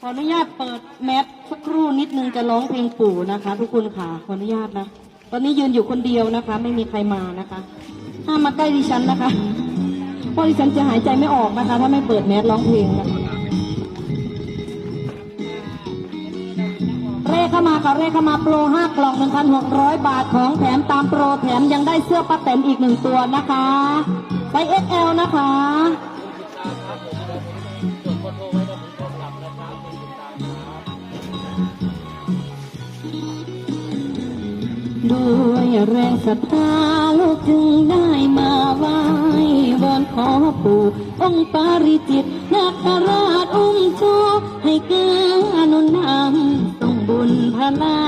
ขออนุญาตเปิดแมสสักครู่นิดนึงจะร้องเพลงปู่นะคะ ทุกคนค่ะขออนุญาตนะ ตอนนี้ยืนอยู่คนเดียวนะคะ ไม่มีใครมานะคะห้ามมาใกล้ดิฉันนะคะเพราะดิฉันจะหายใจไม่ออกนะคะ ถ้าไม่เปิดแมสร้องเพลงนะคะเร่เข้ามาค่ะเร่เข้ามาโปรห้ากล่องหนึ่งพันหกร้อยบาทของแถมตามโปรแถมยังได้เสื้อป้าแตนอีกหนึ่งตัวนะคะไซส์ XL นะคะ แรงศรัทธาลูกจึงได้มาไหว้วอนขอปู่องค์ปาริจิตนาคราชอุ้มโชคให้เกื้อหนุนนำส่งบุญพลา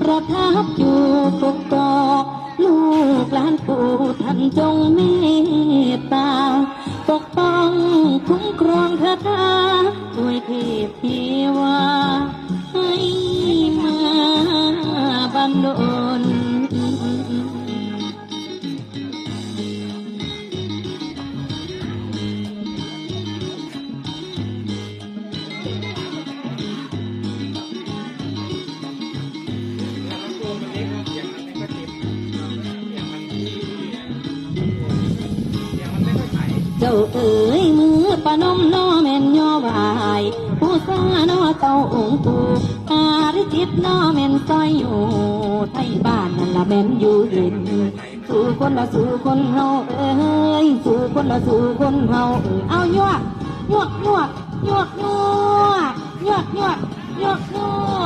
ประทับอยู่ปกกอกลูกหลานปู่ท่านจงเมตตา ปกป้องคุ้มครองเธอทาด้วยเทพี จ้าเอ๋ยมือปนมน้อแม่นย่อวายผู้สาน้อเจ้าองค์ปู่อาริจิตน้อแม่นซอยอยู่ไทยบ้านนั่นละแม่นอยู่เย็นสู่คนละสู่คนเฮาเอ้ยสู่คนละสู่คนเฮาเอ้ยเอายวกยวกยวกยวกยวกยวกยวกยวก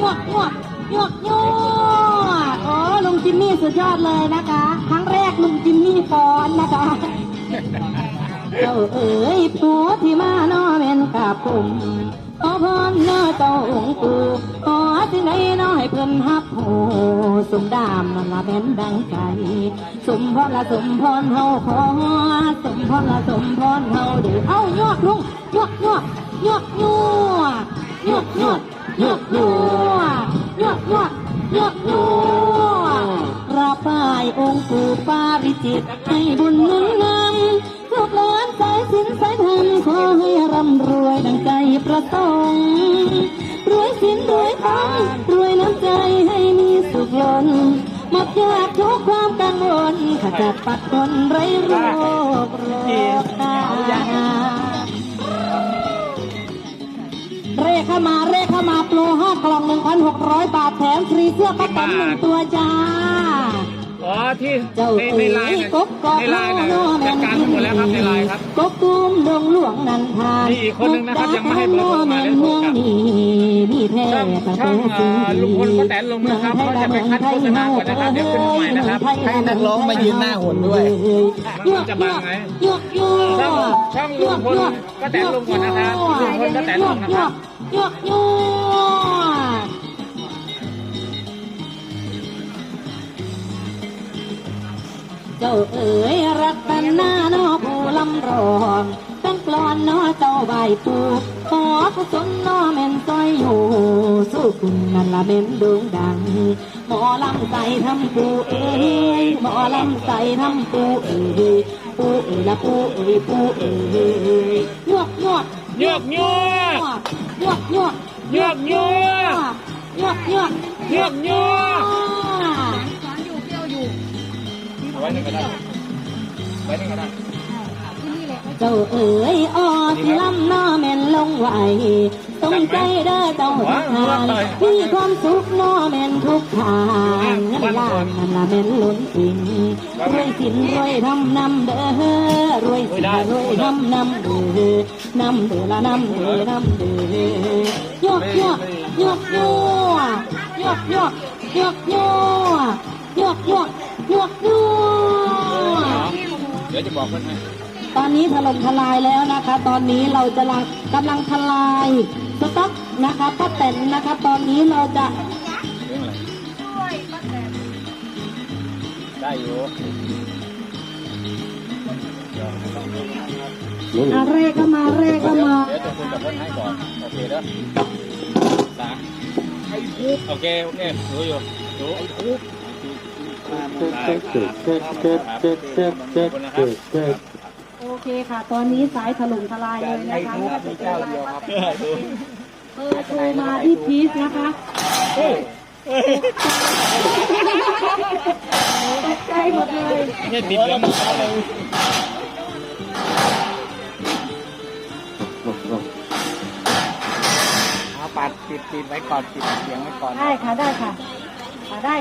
ยวกยวกยวกยวกยวกโอ้ลุงจิมมี่สุดยอดเลยนะคะ ครั้งแรกลุงจิมมี่ฟ้อนนะคะ เจ้าเอ๋ยผัวที่มาน้อแม่นกับผมขอพรเน้อเจ้าองค์ปู่ขอที่ไหนน้อให้เพิ่นฮับโหสมดามนั่นละแม่นดังใจสมพรละสมพรเฮาขอสมพรละสมพรเฮาเดี๋ยวเอายอกลุงยอกยอกยอกยอกยอกยอกยอกยอกยอกยอกยอกยอกราบไหว้องค์ปู่ปาริจิตให้บุญหนุนนำลูกหลา สายสินสายธรรมขอให้ร่ำรวยดังใจประสงค์รวยสินรวยธรรมรวยน้ำใจให้มีสุขล้นหมดยากทุกความกังวลขจัดปัดคนไร้โรคโรคตาเร่เข้ามาเร่เข้ามาโปรห้ากล่องหนึ่งพันหกร้อยบาทแถมฟรีเสื้อป้าแตนหนึ่งตัวจ้า อ๋อที่เจ้าในเอ๋ในไลยน์เนี่ยกบกอกในไลน์นะน้อแม่จัดนการทั้งหมดแล้วครับในไลน์ครับ กบตุ้มดงหลวงนันทานนี่อีกคนนึงนะครับยังไม่ให้เบอร์โทรมาเลยเมืองนี้นี่แท้ช่องแต่ช่องจริงเอ่อลุงพลป้าแตนลงนะครับเขาจะไปคัดโฆษณาก่อนนะครับเดี๋ยวขึ้นมาใหม่นะครับ ให้นักร้องมายืนหน้าหุ่นด้วย มันจะบังไงยกยกช่องช่องลุงพลป้าแตนลงก่อนนะครับลุงพลป้าแตนลงนะครับ ยกยก จ้าเอ๋ยรัตนาน้อผู้ลำรองตั้งกลอนน้อเจ้าใบปูขอกุศลน้อแม่นซอยอยู่สู้คุณนั่นละเม่นดวงดัง หมอลำใส่ทำปูเอ๋ยหมอลำใส่ทำปูเอ๋ยปูเอ๋ยละปูเอ๋ยปูเอ๋ยยวกยวกโยกโยกยวกยวกโยกโยกยวกยวกโยกโยกเอา หนึ่งก็ได้ไว้หนึ่งก็ได้เจ้าเอ๋ยอ้อสิลำน้อแม่นลงไหวตรงใจเด้อเจ้าทุกทางมีความสุขน้อแม่นทุกทางเงินล้านนั่นละแม่นล้นสินรวยสินรวยทำนำเด้อรวยสินรวยทำนำเด้อนำเด้อละนำเด้อนำเด้อยกยกยกยกยกยกยกยกยกยกยกยกเดี๋ยวจะบอกเพื่อนให้ตอนนี้ถล่มทลายแล้วนะคะ ตอนนี้เราจะลังกำลังทลายสต็อกนะคะป้าแตนนะคะ ตอนนี้เราจะเรื่องอะไรได้อยู่อาเร่ก็มาเร่ก็มาเดี๋ยวจะคุยกับเพื่อนให้ก่อนโอเคเด้อสาโอเคโอเครู้อยู่รู้ได้ครั บขอบคุณนะครับเคค่ะ ตอนนี้สายถล่มทลายเลยนะคะไอ้ทุกมีเจ้าเดียวครับเออโทรมาที่พีชนะคะตกใจหมดเลยเนี่ยติดแล้วมันอะไรเอาปัดปิดปิดไว้ก่อนปิดเสียงไว้ก่อน ได้ค่ะ ได้ค่ะค่ะได้